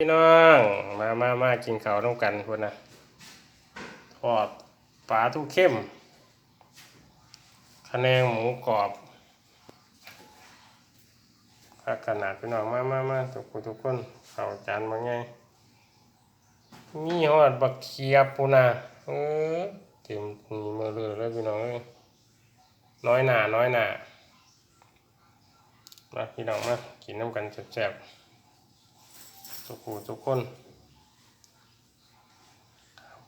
พี่น้อง มามามากินข้าวต้องกันพนนะทอดปลาทูเข้มคะแนงหมูกรอบพักขนาดพี่น้อง มามามาทุกคนทุกคนข้าวจานมาไงมีหอดบักเขียบพุ่นนะเออเต็มมีมือเลยแล้วพี่น้องน้อยหนาน้อยหนามาพี่น้องมากินน้ำกันแซ่บๆ ทุกผู้ทุกคน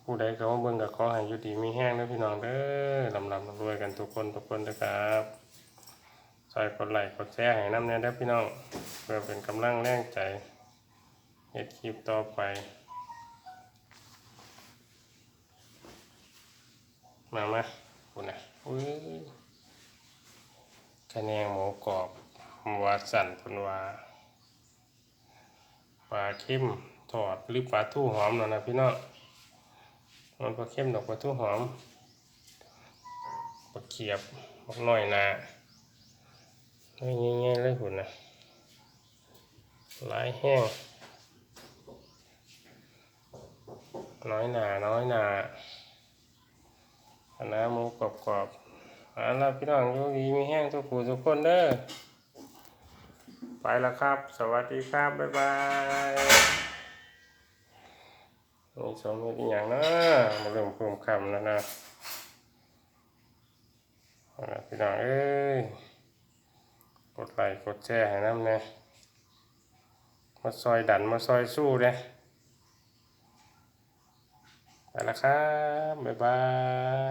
ผู้ใดก็มาเบิ่งกับขอให้ยู่ดีมีแห้งนะพี่น้องเด้อลำลำรวยกันทุกคนทุกคนนะครับใส่กดไลค์กดแชร์ให้น้ำเนี่ยเด้อพี่น้อง เพื่อเป็นกำลังแรงใจเฮ็ดคลิปต่อไป มามาคุณนะอุ้ยคะแนนหมูกรอบวาสันคุณว่า ปลาเข้มทอดหรือปลาทูหอมนะนะพี่น้องมันปลาเข้มดอกปลาทูหอมปลาเขียบบักน้อยนาน้อยง่ายๆเลยคุณนะหลายแห้งน้อยหนาน้อยหนาอันนะหมูกรอบๆเอาล่ะพี่น้องอยู่ดีมีแห้งทุกผู้ทุกคนเด้อ ไปแล้วครับ สวัสดีครับ บ๊ายบายนี่สมมติอย่างนะมาเริ่มเพิ่มคำแล้วนะเอาล่ะพี่น้องเอ้ย กดไลค์กดแชร์ให้น้ำเนี่ยมาซอยดันมาซอยสู้เนี่ยไปแล้วครับ บ๊ายบา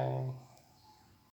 ย